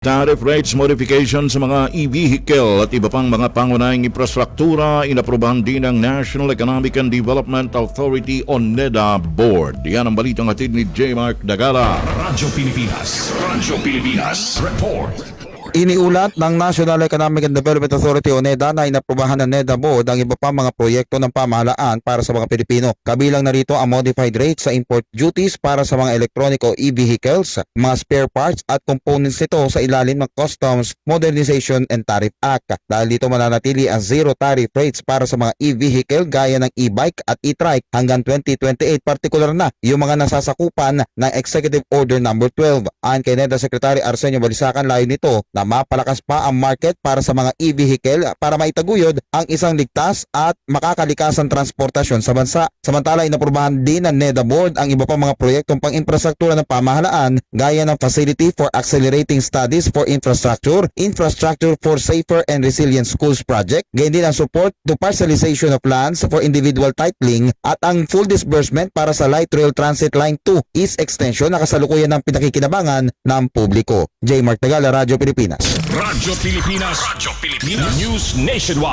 Tariff rates modification sa mga e-vehicle at iba pang mga pangunahing infrastruktura inaprobahan din ng National Economic and Development Authority o NEDA Board. Yan ang balitang hatid ni J. Mark Dagala. Radyo Pilipinas. Radyo Pilipinas. Report. Iniulat ng National Economic and Development Authority o NEDA na inaprobahan ng NEDA Board ang iba pa mga proyekto ng pamahalaan para sa mga Pilipino. Kabilang narito ang modified rates sa import duties para sa mga electronic o e-vehicles, mga spare parts at components nito sa ilalim ng Customs Modernization and Tariff Act. Dahil dito mananatili ang zero tariff rates para sa mga e-vehicle gaya ng e-bike at e-trike hanggang 2028 partikular na yung mga nasasakupan ng Executive Order number 12. Ayon kay NEDA Secretary Arsenio Balisacan layo nito na mapalakas pa ang market para sa mga e-vehicle para maitaguyod ang isang ligtas at makakalikasang transportasyon sa bansa. Samantala inaprubahan din ng NEDA Board ang iba pang mga proyektong pang-infrastruktura ng pamahalaan gaya ng Facility for Accelerating Studies for Infrastructure, Infrastructure for Safer and Resilient Schools Project, gayon din ang support to parcelization of lands for individual titling at ang full disbursement para sa Light Rail Transit Line 2 East Extension na kasalukuyan ng pinakikinabangan ng publiko. J. Mark Tagala, Radyo Pilipinas. Radyo Pilipinas. Radyo Pilipinas. News Nationwide.